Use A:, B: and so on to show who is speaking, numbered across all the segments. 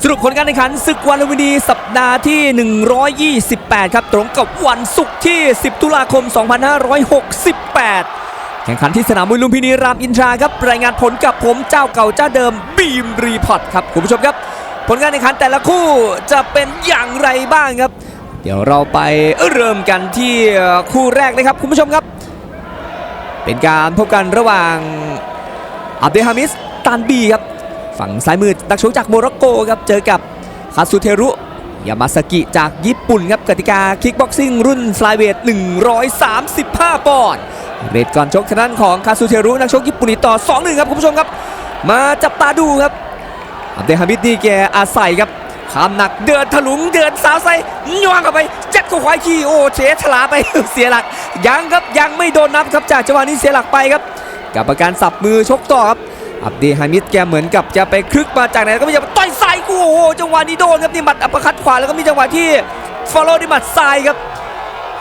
A: สรุปผลการแข่งขันศึกวันลุมพินีสัปดาห์ที่ 128 ครับ ตรงกับวันศุกร์ที่ 10 ตุลาคม 2568 แข่งขันที่สนามมวยลุมพินีรามอินทราครับ รายงานผลกับผมเจ้าเก่าเจ้าเดิมบีมรีพอร์ตครับคุณผู้ชมครับ ผลการแข่งขันแต่ละคู่จะเป็นอย่างไรบ้างครับ เดี๋ยวเราไปเริ่มกันที่คู่แรกเลยครับคุณผู้ชมครับ เป็นการพบกันระหว่างอับเดลฮามิสตานบีครับ ฝั่งซ้ายมือนักชกจากโมร็อกโกครับเจอกับคาซูเทรุยามาสกิจากญี่ปุ่นครับกติกาคิกบ็อกซิ่งรุ่นฟลายเวท 135 ปอนด์เรทก่อนชกทางด้านของคาซูเทรุนักชกญี่ปุ่นนี่ต่อ 2-1 ครับคุณผู้ชมครับ มาจับตาดูครับอับเดฮามิดนี่แกอาศัยครับขามหนักเดินถลุงเดินสาวไซย่างเข้าไปจัดเข้าควายขี้โอเชฉลาไปเสียหลักยังครับยังไม่โดนนับครับจากจังหวะนี้เสียหลักไปครับกับประการสับมือชกต่อครับ อับดีฮามิดแกเหมือนกับจะไปคลึกมาจากไหนก็ไม่จะต่อยซ้ายกูโอ้โหจังหวะนี้โดนครับนี่หมัดอัปเปร์คัดขวาแล้วก็มีจังหวะที่ฟอลโล่ด้วยหมัดซ้ายครับ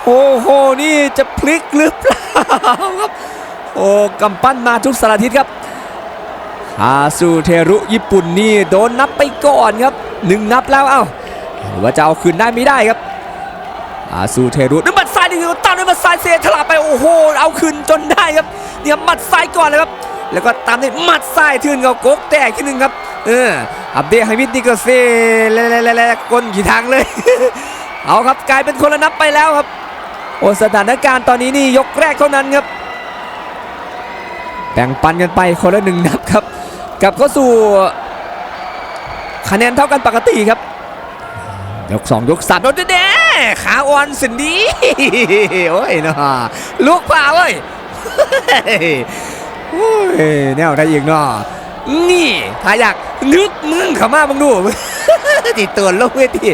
A: โอ้โหนี่จะพลิกหรือเปล่าครับโอ้กำปั้นมาทุกสารทิศครับฮาซูเทรุญี่ปุ่นนี่โดนนับไปก่อนครับหนึ่งนับแล้วเอ้าหรือว่าจะเอาคืนได้ไม่ได้ครับอาซูเทรุด้วยหมัดซ้ายนี่คือตามด้วยหมัดซ้ายเสียฉลาไปโอ้โหเอาคืนจนได้ครับเนี่ยหมัดซ้ายก่อนเลยครับ แล้วก็ตามด้วยมัดซ้ายทื่นเขาโกกแตกขึ้นหนึ่งครับ เอออับเดฮามิดนี่ก็เซ่แล่ๆๆก้นกี่ทางเลย เอาครับกลายเป็นคนละนับไปแล้วครับโอสถานการณ์ตอนนี้นี่ยกแรกเท่านั้นครับแบ่งปันกันไปคนละหนึ่งนับครับกลับเข้าสู่คะแนนเท่ากันปกติครับ ยกสองยกสามโดนแน่ขาอ่อนสินดีโอ้ยนะลูกเปล่าเว้ย แนวได้อีกเนาะนี่ถ้าอยากนึกมึงเข้ามาบังดูติดตัวลงเวที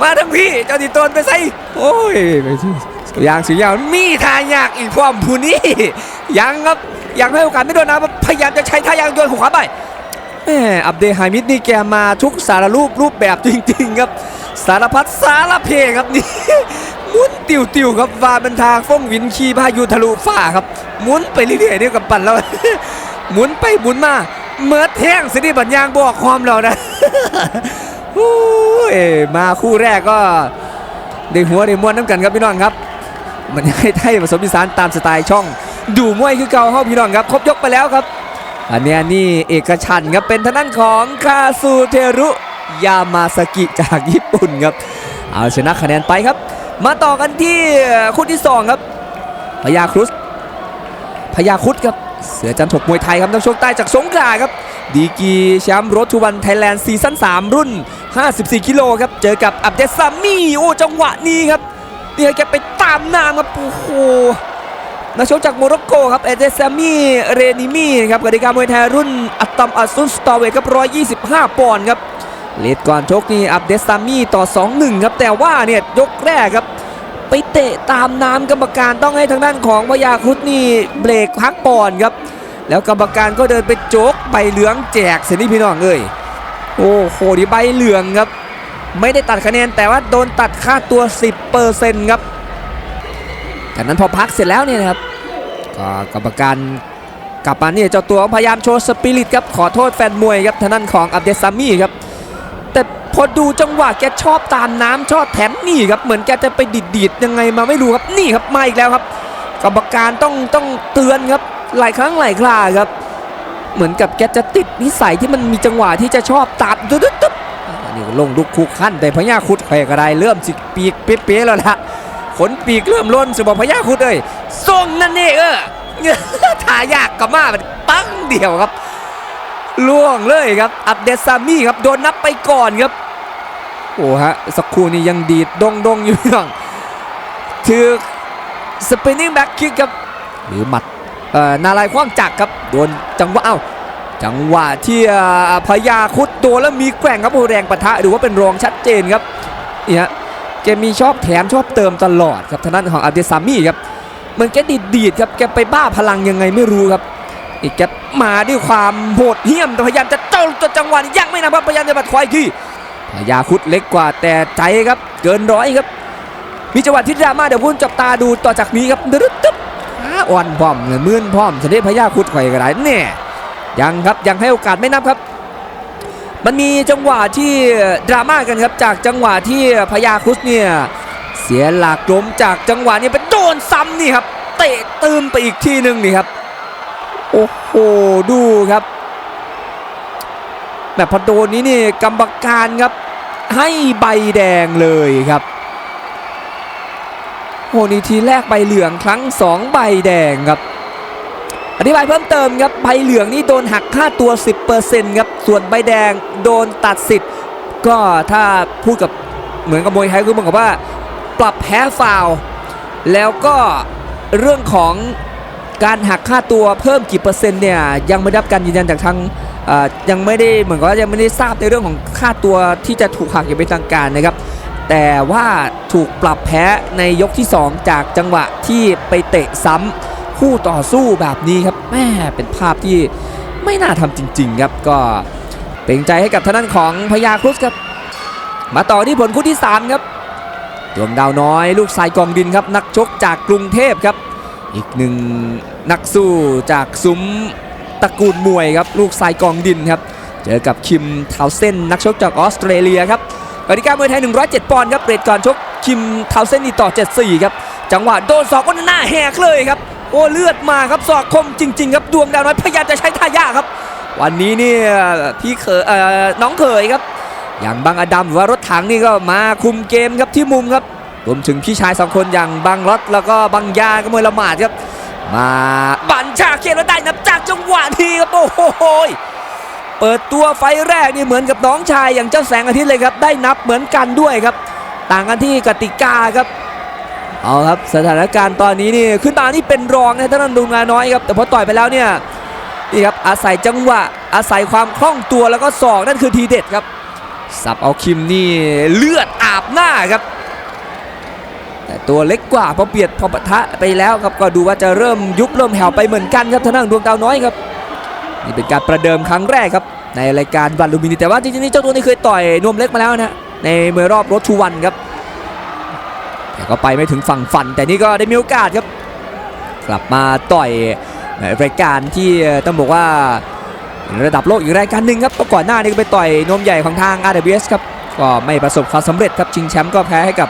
A: มาทั้งพี่เจ้าติดตัวไปใส่โอ้ยไปสิอย่างสุดยาวมีทายากอีกพร้อมผู้นี้ยังครับยังให้โอกาสไม่โดนนะพยายามจะใช้ทายางโยนหัวขวาไปแหมอับเดลไฮมิดนี่แกมาทุกสารรูปรูปแบบจริง ๆ ครับ สารพัดสารเพครับนี่ มุนติวติวๆครับฟาเป็นทางฟ้องวินขี่พายุทะลุฟ้าครับหมุนไปเรื่อยๆเนี่ยกับปั่นแล้วหมุนไปหมุนมาเมื่อแท่งสิบัญญางบอกความเรานะโอ้ยมาคู่แรกก็ได้หัวได้มวนน้ำกันครับพี่น้องครับ มันยังให้ไทยผสมอีสานตามสไตล์ช่อง ดูมวยคือเก่าเฮาพี่น้องครับ ครบยกไปแล้วครับ อันนี้นี่เอกชันครับเป็นทางด้านของคาซูเทรุยามาสกิจากญี่ปุ่นครับ เอาชนะคะแนนไปครับ มาต่อกันที่คู่ที่ 2 ครับพญาครุสพญาครุดครับ เสือจันทกมวยไทยครับนักชกใต้จากสงขลาครับ ดีกีแชมป์รถทูวันไทยแลนด์ซีซั่น3 รุ่น 54 กิโลครับ เจอกับอับเดซามีโอ้จังหวะนี้ครับเนี่ยแกไปตามนามครับโอ้โหนักชกจากโมร็อกโกครับเอเดซามีเรนิมีครับกติกามวยไทยรุ่นอัตตัมอัสซุนสตอเวทครับ125 ปอนด์ครับ เลดก่อนชกนี่อับเดสซามีต่อ 2-1 ครับแต่ว่าเนี่ยยกแรกครับ ไปเตะตามน้ำกรรมการต้องให้ทางด้านของพยาครุดนี่เบรกพักปอนครับ แล้วกรรมการก็เดินไปโจกใบเหลืองแจกเสนี่พี่น้องเอ้ยโอ้โหดีใบเหลืองครับ ไม่ได้ตัดคะแนนแต่ว่าโดนตัดค่าตัว 10%ครับจากนั้นพอพักเสร็จแล้วเนี่ยนะครับก็กรรมการกลับมาเนี่ยเจ้าตัวพยายามโชว์สปิริตครับขอโทษแฟนมวยครับทางด้านของอับเดสซามีครับ อดูจังหวะแกชอบตามน้ำชอบแถมนี่ครับเหมือนแกจะไปดิดดีดยังไงมาไม่รู้ครับนี่ครับมาอีกแล้วครับ กรรมการต้องต้องเตือนครับหลายครั้งหลายคราครับ เหมือนกับแกจะติดนิสัยที่มันมีจังหวะที่จะชอบตามตุ๊ดตุ๊ดนนี้ก็ลงลุกคุกขั้นแต่พญาคุดใครก็ได้เริ่มสิปีกเป๊ะๆแล้วละขนปีกเริ่มล้นสบพญาคุดเอ้ยส่งนั่นเองเออทายากกับมามันปั้งเดียวครับล่วงเลยครับ อับเดซามีครับ โดนนับไปก่อนครับ โอ้ฮะ สักครู่นี้ยังดีดดงดงๆอยู่พี่น้องถือสปินนิ่งแบ็กคิกครับหรือหมัดเอ่อนาลายคว้างจักครับโดนจังหวะเอ้าจังหวะที่พญาคุดโดนแล้วมีแกว่งครับโอแรงปะทะหรือว่าเป็นรองชัดเจนครับนี่ฮะแกมีชอบแถมชอบเติมตลอดครับทางด้านของอับเดซามีครับเหมือนแกดีดดีดครับแกไปบ้าพลังยังไงไม่รู้ครับอีกแกมาด้วยความโหดเหี้ยมแต่พยายามจะเจ้าตัวจังหวะยังไม่นะครับพยายามจะบัดควายที่ พยาคุดเล็กกว่าแต่ใจครับเกินร้อยครับ มีจังหวะที่ดราม่าเดี๋ยวพุ่นจับตาดูต่อจากนี้ครับดึ๊ดตึ๊บอ่อนพร้อมมื่นพร้อมชนิดพยาคุดไข่กระไรเนี่ยยังครับยังให้โอกาสไม่นับครับ มันมีจังหวะที่ดราม่ากันครับจากจังหวะที่พยาคุสเนี่ยเสียหลักล้มจากจังหวะนี้เป็นโดนซ้ำนี่ครับเตะตืมไปอีกทีหนึ่งนี่ครับโอ้โหดูครับ แบบพอโดนนี้นี่กรรมการครับ ให้ใบแดงเลยครับโหนี่ทีแรกใบเหลืองครั้งสองใบแดงครับ อธิบายเพิ่มเติมครับใบเหลืองนี่โดนหักค่าตัว 10%ครับส่วนใบแดงโดนตัดสิทธิ์ก็ถ้าพูดกับเหมือนกับมวยไทยคือเหมือนกับว่า ปรับแพ้ฟาวแล้วก็เรื่องของการหักค่าตัวเพิ่มกี่เปอร์เซ็นต์เนี่ยยังไม่ได้รับการยืนยันจากทาง ยังไม่ได้เหมือนกับว่ายังไม่ได้ทราบในเรื่องของค่าตัวที่จะถูกหักอย่างเป็นทางการนะครับ แต่ว่าถูกปรับแพ้ในยกที่ 2 จากจังหวะที่ไปเตะซ้ำคู่ต่อสู้แบบนี้ครับแม่เป็นภาพที่ไม่น่าทำจริง ๆ ครับก็เป็นใจให้กับทางด้านของพญาครุฑครับ มาต่อที่ผลคู่ที่ 3 ครับดวงดาวน้อยลูกทรายกองดินครับ นักชกจากกรุงเทพครับ อีกหนึ่งนักสู้จากซุ้ม ตระกูลมวยครับลูกทรายกองดินครับเจอกับคิมทาวเซนนักชกจากออสเตรเลียครับกติกามวยไทย 107 ปอนด์ครับเรทก่อนชกคิมทาวเซนนี่ต่อ 74 ครับจังหวะโดนศอกก็หน้าแหกเลยครับโอ้เลือดมาครับศอกคมจริง ๆ ครับดวงดาวน้อยพยายามจะใช้ท่ายากครับ วันนี้เนี่ยพี่เขยเอ่อน้องเขยครับ อย่างบางอดัมหรือว่ารถถังนี่ก็มาคุมเกมครับที่มุมครับรวมถึงพี่ชายสองคนอย่างบางรถแล้วก็บางยาก็มวยละหมาดครับ มาบัญชาเขียนแล้วได้นับจากจังหวะทีครับโอ้โหเปิดตัวไฟแรกนี่เหมือนกับน้องชายอย่างเจ้าแสงอาทิตย์เลยครับ ได้นับเหมือนกันด้วยครับ ต่างกันที่กติกาครับ เอาครับสถานการณ์ตอนนี้นี่ขึ้นมานี่เป็นรองนะท่านดูงานน้อยครับแต่พอต่อยไปแล้วเนี่ยนี่ครับอาศัยจังหวะอาศัยความคล่องตัวแล้วก็ศอกนั่นคือทีเด็ดครับสับเอาคิมนี่เลือดอาบหน้าครับ แต่ตัวเล็กกว่าพอเบียดพอปะทะไปแล้วครับก็ดูว่าจะเริ่มยุบเริ่มแผ่วไปเหมือนกันครับทางด้านดวงดาวน้อยครับนี่เป็นการประเดิมครั้งแรกครับในรายการวันลูมินีแต่ว่าจริงๆนี่เจ้าตัวนี้เคยต่อยนวมเล็กมาแล้วนะในเมื่อรอบรถทูวันครับแต่ก็ไปไม่ถึงฝั่งฝัน แต่นี่ก็ได้มีโอกาสครับ กลับมาต่อยรายการที่ต้องบอกว่าระดับโลกอีกรายการหนึ่งครับก็ก่อนหน้านี้ก็ไปต่อยนมใหญ่ของทาง RWS ครับก็ไม่ประสบความสำเร็จครับชิงแชมป์ก็แพ้ให้กับ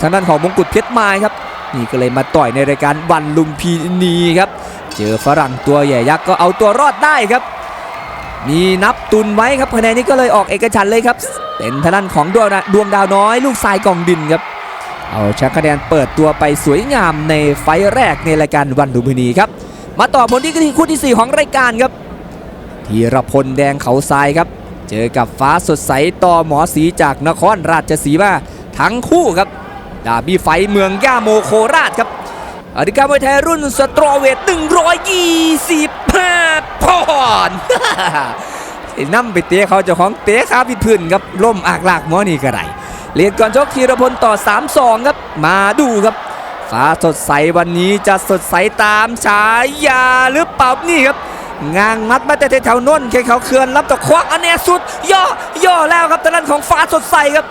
A: ทางด้านของมงกุฎเพชรไม้ครับนี่ก็เลยมาต่อยในรายการวันลุมพินีครับ เจอฝรั่งตัวใหญ่ยักษ์ก็เอาตัวรอดได้ครับ มีนับตุนไว้ครับคะแนนนี้ก็เลยออกเอกฉันเลยครับ เป็นทางด้านของดวงดาดวงดาวน้อย ลูกทรายกองดินครับ เอาชนะคะแนนเปิดตัวไปสวยงามในไฟแรกในรายการวันลุมพินีครับ มาต่อผลที่คู่ที่สี่ของรายการครับธีรพลแดงเขาทรายครับ เจอกับฟ้าสดใสต่อหมอสีจากนครราชสีมาทั้งคู่ครับ ดาบี้ไฟเมืองย่าโมโคราชครับอธิการมวยไทยรุ่นสตรอเวท125ปอนด์ไอ้น้ำไปเตะเขาเจ้าของเตะขาพิดพื้นครับล่มอากลากมอนี่ก็ได้เลียนก่อนชกธีรพลต่อ 3-2 ครับ มาดูครับฟ้าสดใสวันนี้จะสดใสตามฉายาหรือเปล่านี่ครับงางมัดมาแต่แถวโน้นแค่เขาเคลื่อนรับตะควักอันเนี้ยสุด ย่อย่อแล้วครับทางด้านของฟ้าสดใสครับ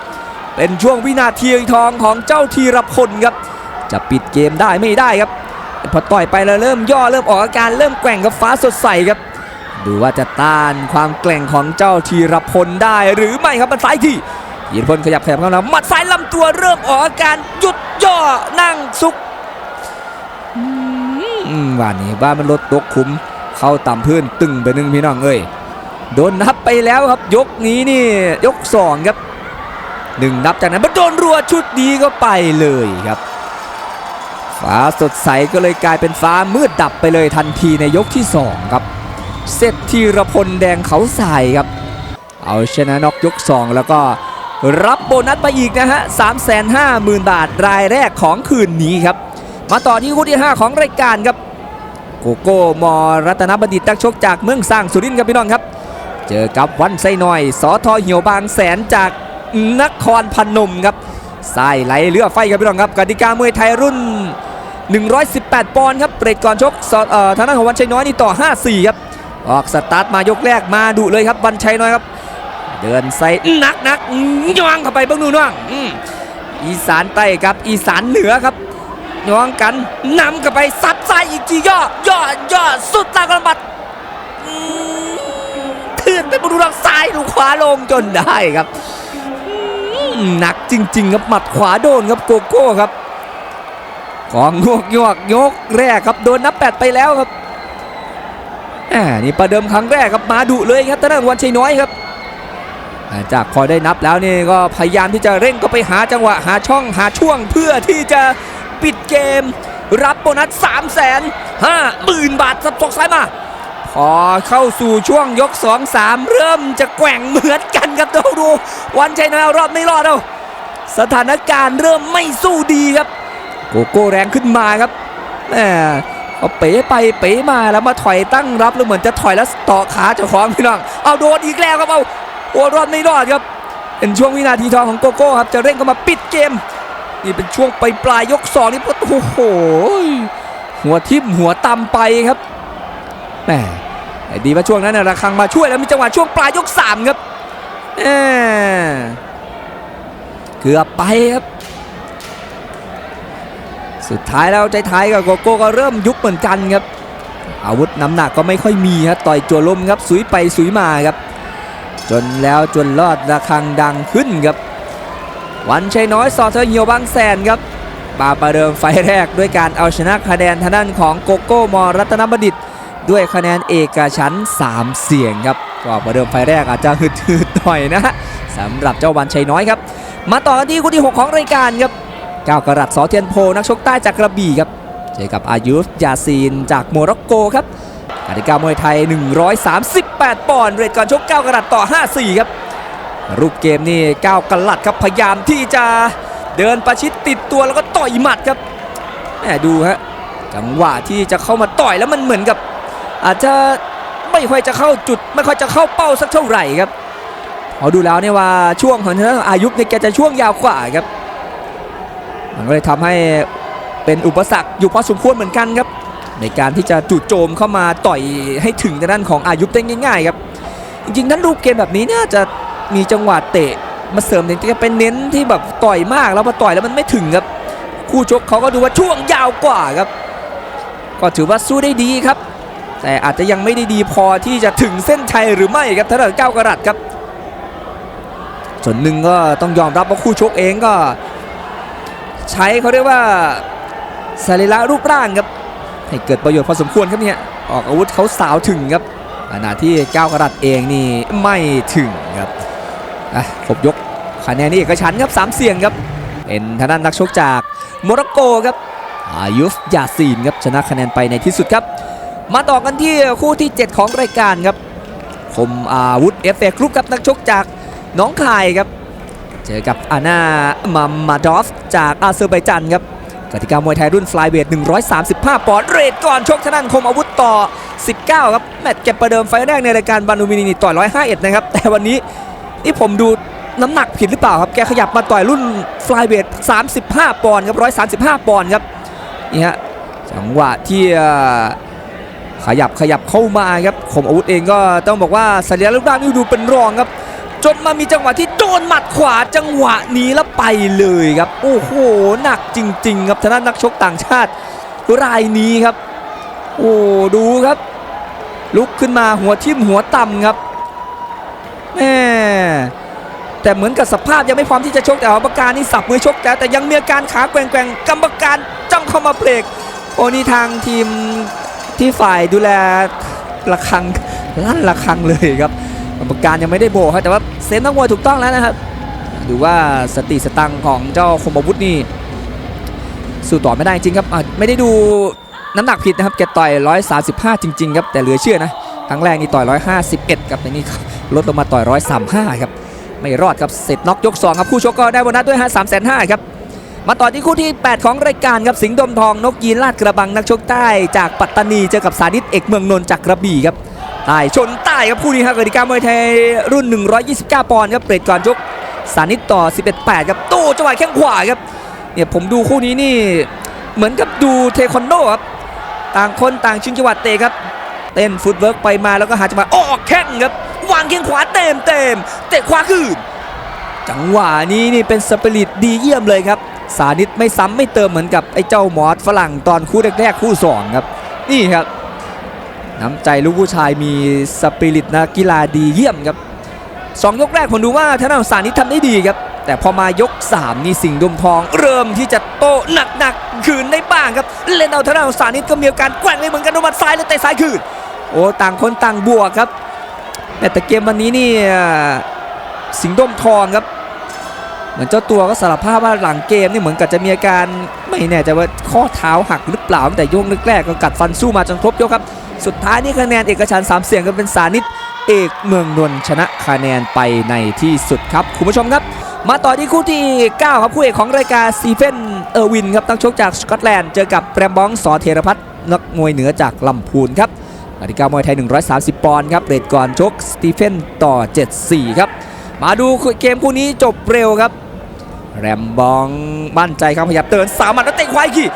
A: เป็นช่วงวินาทีทองของเจ้าธีรพลครับ จะปิดเกมได้ไม่ได้ครับ พอต่อยไปแล้วเริ่มย่อเริ่มออกอาการเริ่มแกว่งกับฟ้าสดใสครับ ดูว่าจะต้านความแกร่งของเจ้าธีรพลได้หรือไม่ครับมันซ้ายที่ธีรพลขยับขยับเข้ามาหมัดซ้ายลำตัวเริ่มออกอาการหยุดย่อนั่งซุกว่านี่ว่ามันลดตกขุมเข้าต่ำพื้นตึงไปหนึ่งพี่น้องเอ้ยโดนนับไปแล้วครับยกนี้นี่ยกสองครับ หนึ่งนับจากนั้นมันโดนรัวชุดนี้ก็ไปเลยครับ ฟ้าสดใสก็เลยกลายเป็นฟ้ามืดดับไปเลยทันทีในยกที่สองครับเซตธีรพลแดงเขาใสครับ เอาชนะน็อกยก 2 แล้วก็รับโบนัสไปอีกนะฮะ 350,000 บาทรายแรกของคืนนี้ครับ มาต่อที่คู่ที่ 5 ของรายการครับ โกโก้มอรัตนบัณฑิตนักชกจากเมืองสร้างสุรินทร์ครับพี่น้องครับ เจอกับวันไซน้อย สอทอเหี่ยวบางแสนจาก นครพนมครับสายไหลเรือไฟครับพี่น้องครับกติกามวยไทยรุ่น 118 ปอนด์ครับเรทก่อนชกทางด้านของวันชัยน้อยนี่ต่อ 5-4 ครับ ออกสตาร์ทมายกแรกมาดุเลยครับวันชัยน้อยครับ เดินใส่นักนักย่องเข้าไปเบ้งนู่นว่างอีสานใต้ครับอีสานเหนือครับย่องกันนำเข้าไปซัดซ้ายอีกทีย่อย่อย่อสุดตากระบัดอืมคืนเป็นบอลลูนซ้ายลูขวาลงจนได้ครับ หนักจริง ๆ ครับหมัดขวาโดนครับโกโก้ครับของงวกยวกยกแรกครับโดนนับแปดไปแล้วครับอ่านี่ประเดิมครั้งแรกครับมาดุเลยครับตอนนั้นวันชัยน้อยครับจากพอได้นับแล้วนี่ก็พยายามที่จะเร่งก็ไปหาจังหวะหาช่องหาช่วงเพื่อที่จะปิดเกม รับโบนัส3 5 0 0 0 0บาทสับตกซ้ายมา พอเข้าสู่ช่วงยก 2 3 เริ่มจะแกว่งเหมือน ครับดูดูวันชัยน้อยเอารอดไม่รอดเอาสถานการณ์เริ่มไม่สู้ดีครับ โกโก้แรงขึ้นมาครับแหมเอาเป๋ไปเป๋มาแล้วมาถอยตั้งรับแล้วเหมือนจะถอยแล้วต่อขาเจ้าของพี่น้องเอาโดนอีกแล้วครับเอาโอ้รอดไม่รอดครับ เป็นช่วงวินาทีทองของโกโก้ครับจะเร่งเข้ามาปิดเกม นี่เป็นช่วงปลายปลายยกสองนี่โอ้โหหัวทิ่มหัวตำไปครับแหมดีว่าช่วงนั้นนะระคังมาช่วยแล้วมีจังหวะช่วงปลายยกสามครับ เกือบไปครับ สุดท้ายแล้วใจไทยกับโกโก้ก็เริ่มยุบเหมือนกันครับ อาวุธน้ำหนักก็ไม่ค่อยมีครับต่อยจัวลมครับสุยไปสุยมาครับ จนแล้วจนรอดระฆังดังขึ้นครับ วันชัยน้อยสอเธอเหี่ยวบางแสนครับมาประเดิมไฟแรกด้วยการเอาชนะคะแนนทางด้านของโกโก้มอรัตนบดิตด้วยคะแนนเอกฉัน3เสียงครับ ก็ประเดิมไฟแรกอาจจะหืดๆหน่อยนะฮะสำหรับเจ้าวันชัยน้อยครับ มาต่อกันที่คู่ที่ 6 ของรายการครับก้าวกรัตสอเทียนโพนักชกใต้จากกระบี่ครับเจอกับอายุฟยาซีนจากโมร็อกโกครับกติกามวยไทย 138 ปอนด์เรทก่อนชก9กระดัตต่อ 54 ครับ รูปเกมนี่9กรัตครับพยายามที่จะเดินประชิดติดตัวแล้วก็ต่อยหมัดครับแหมดูฮะจังหวะที่จะเข้ามาต่อยแล้วมันเหมือนกับ อาจจะ ไม่ค่อยจะเข้าจุด ไม่ค่อยจะเข้าเป้าสักเท่าไหร่ครับพอดูแล้วเนี่ยว่าช่วงของทางอายุเนี่ยแกจะช่วงยาวกว่าครับมันก็เลยทำให้เป็นอุปสรรคอยู่พอสมควรเหมือนกันครับ ในการที่จะจู่โจมเข้ามาต่อยให้ถึงทางด้านของอายุได้ง่ายๆครับจริงๆนั้นรูปเกมแบบนี้เนี่ยจะมีจังหวะเตะมาเสริมแต่จะเป็นเน้นที่แบบต่อยมากแล้วพอต่อยแล้วมันไม่ถึงครับ คู่ชกเขาก็ดูว่าช่วงยาวกว่าครับ ก็ถือว่าสู้ได้ดีครับ แต่อาจจะยังไม่ได้ดีพอที่จะถึงเส้นชัยหรือไม่ครับถ้าเกิดก้ากระดัดครับ ส่วนหนึ่งก็ต้องยอมรับว่าคู่ชกเองก็ ใช้เขาเรียกว่าสรีระรูปร่างครับให้เกิดประโยชน์พอสมควรครับเนี่ยออกอาวุธเขาสาวถึงครับขณะที่ก้ากระดัดเองนี่ไม่ถึงครับอะครบยกคะแนนนี่เอกฉันครับสามเสียงครับเป็นทางด้านนักชกจากโมร็อกโกครับอายุฟยาซีนครับชนะคะแนนไปในที่สุดครับ มาต่อกันที่คู่ที่ 7 ของรายการครับคมอาวุธเอฟเอกรุ๊ปครับนักชกจากหน้องคายครับ เจอกับอานามัมมาดอฟจากอาเซอร์ไบจันครับกติกามวยไทยรุ่นฟลายเวท 135 ปอนด์เรทก่อนชกทางด้านคมอาวุธต่อ 19 ครับ แมตช์เก็บประเดิมไฟแรกในรายการบานูมินีต่อย151 นะครับ แต่วันนี้นี่ผมดูน้ำหนักผิดหรือเปล่าครับ แกขยับมาต่อยรุ่นฟลายเวท 35 ปอนด์ครับ 135 ปอนด์ครับ นี่ฮะ จังหวะที่ ขยับขยับเข้ามาครับคมอาวุธเองก็ต้องบอกว่าสัญลักษณ์รูปร่างนี่ดูเป็นรองครับ จนมามีจังหวะที่โดนหมัดขวาจังหวะนี้แล้วไปเลยครับ โอ้โหหนักจริง ๆ ครับทางด้านนักชกต่างชาติรายนี้ครับ โอ้ดูครับ ลุกขึ้นมาหัวทิ่มหัวต่ำครับแม่แต่เหมือนกับสภาพยังไม่พร้อมที่จะชกแต่กรรมการนี่สับมือชกแต่แต่ยังมีอาการขาแกว่งๆกรรมการจ้องเข้ามาเบรกโอ้นี่ทางทีม ที่ฝ่ายดูแลระฆังลั่นระฆังเลยครับกรรมการยังไม่ได้โบกครับแต่ว่าเซฟนักมวยถูกต้องแล้วนะครับดูว่าสติสตังของเจ้าคมอาวุธนี่สู้ต่อไม่ได้จริงครับไม่ได้ดูน้ำหนักผิดนะครับแกต่อย 135 จริง ๆ ครับ แต่เหลือเชื่อนะครั้งแรกนี่ต่อย 151ครับแต่นี่ลดลงมาต่อย 135 ครับ ไม่รอดครับเสร็จน็อกยก 2 ครับ คู่ชกก็ได้โบนัสด้วยฮะ3 5 0 0 0ครับ มาต่อที่คู่ที่ 8 ของรายการครับสิงห์ดมทองนกยีนลาดกระบังนักชกใต้ จากปัตตานีเจอกับสานิตเอกเมืองนนท์จากกระบี่ครับใต้ชนใต้ครับคู่นี้ครับกติกามวยไทยรุ่น 129 ปอนด์ครับเปรตก่อนชกสานิตต่อ 11-8 ครับโต้จังหวะแข้งขวาครับเนี่ยผมดูคู่นี้นี่เหมือนกับดูเทควันโดครับต่างคนต่างชิงจังหวะเตะครับเต้นฟุตเวิร์กไปมาแล้วก็หาจังหวะออกแข้งครับวางแข้งขวาเต็มเต็มเตะขวาคืนจังหวะนี้นี่เป็นสปิริตดีเยี่ยมเลยครับ สานิตไม่ซ้ำไม่เติมเหมือนกับไอ้เจ้าหมอสฝรั่งตอนคู่แรกๆคู่สองครับ นี่ครับน้ำใจลูกผู้ชายมีสปิริตนักกีฬาดีเยี่ยมครับสองยกแรกผมดูว่าธนาสานิททำได้ดีครับ แต่พอมายก3นี่สิงห์ดมทอง เริ่มที่จะโตหนักๆคืนได้บ้างครับ เล่นเอาธนาสานิทก็มีอาการแกว่งเลยเหมือนกันโดนมัดซ้ายแล้วเตะซ้ายคืนโอ้ต่างคนต่างบวกครับแต่เกมวันนี้นี่สิงห์ดมทองครับ เหมือนเจ้าตัวก็สารภาพว่าหลังเกมนี่เหมือนกับจะมีอาการไม่แน่ใจว่าข้อเท้าหักหรือเปล่าตั้งแต่ยกแรกก็กัดฟันสู้มาจนครบยกครับ สุดท้ายนี่คะแนนเอกฉันสามเสียงก็เป็นสานิตเอกเมืองนนชนะคะแนนไปในที่สุดครับคุณผู้ชมครับ มาต่อที่คู่ที่ 9 ครับคู่เอกของรายการซีเฟนเออร์วินครับตั้งชกจากสกอตแลนด์เจอกับแรมบองสอเทรพัฒน์นักมวยเหนือจากลำพูนครับกติกามวยไทย 130 ปอนด์ครับเรทก่อนชกสตีเฟนต่อ 74 ครับ มาดูเกมคู่นี้จบเร็วครับ แรมบองมั่นใจครับพยายามเตือนสามหมัดแล้วเตะควายขี่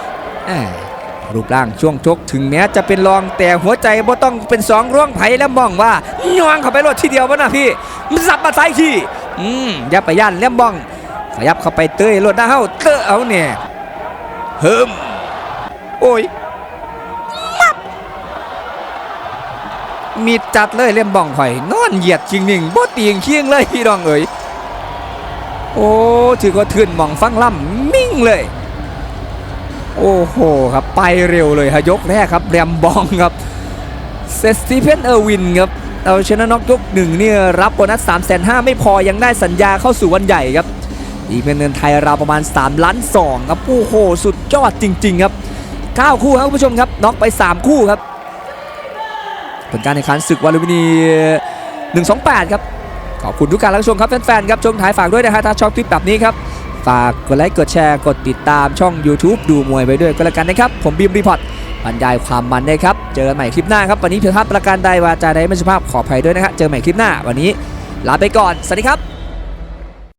A: รูปร่างช่วงชกถึงแม้จะเป็นรองแต่หัวใจบ่ต้องเป็นสองร่วงไผ่แล้วมองว่าย่องเข้าไปรถทีเดียววะนะพี่มันสับมาซ้ายขี้อืมย่าไปย่านแลมบองขยับเข้าไปเตยรถด้าเฮาเตอเอาเนี่ยเฮิมโอ้ยมับ มีจัดเลยเล่มบองข่อยนอนเหยียดจริงหนึ่งบ่ตีงเคียงเลยพี่น้องเอ๋ยโอ้ถือว่าทื่นมองฟังล่ำมิ่งเลย โอ้โหครับไปเร็วเลยฮะยกแรกครับแรมบองครับเซสตีเพนเออร์วินครับเอาชนะน็อกยกหนึ่งเนี่ยรับโบนัส3 5 0 0 0ไม่พอยังได้สัญญาเข้าสู่วันใหญ่ครับ อีกเป็นเงินไทยราวประมาณ 3 ล้าน2ครับโอ้โหสุดยอดจริง ๆ ครับ 9 คู่ครับคุณผู้ชมครับน็อกไป 3 คู่ครับ ผลการแข่งขันศึกวอลลุมินี128 ครับ ขอบคุณทุกการรับชมครับแฟนๆครับชมท้ายฝากด้วยนะฮะถ้าชอบคลิปแบบนี้ครับฝากกดไลค์กดแชร์กดติดตามช่อง YouTube ดูมวยไปด้วยก็แล้วกันนะครับ ผมบีมรีพอร์ตบรรยายความมันได้ครับ เจอกันใหม่คลิปหน้าครับ วันนี้เพื่อภาพประการใดวาจาใดไม่สุภาพขออภัยด้วยนะฮะเจอกันใหม่คลิปหน้า วันนี้ลาไปก่อน สวัสดีครับ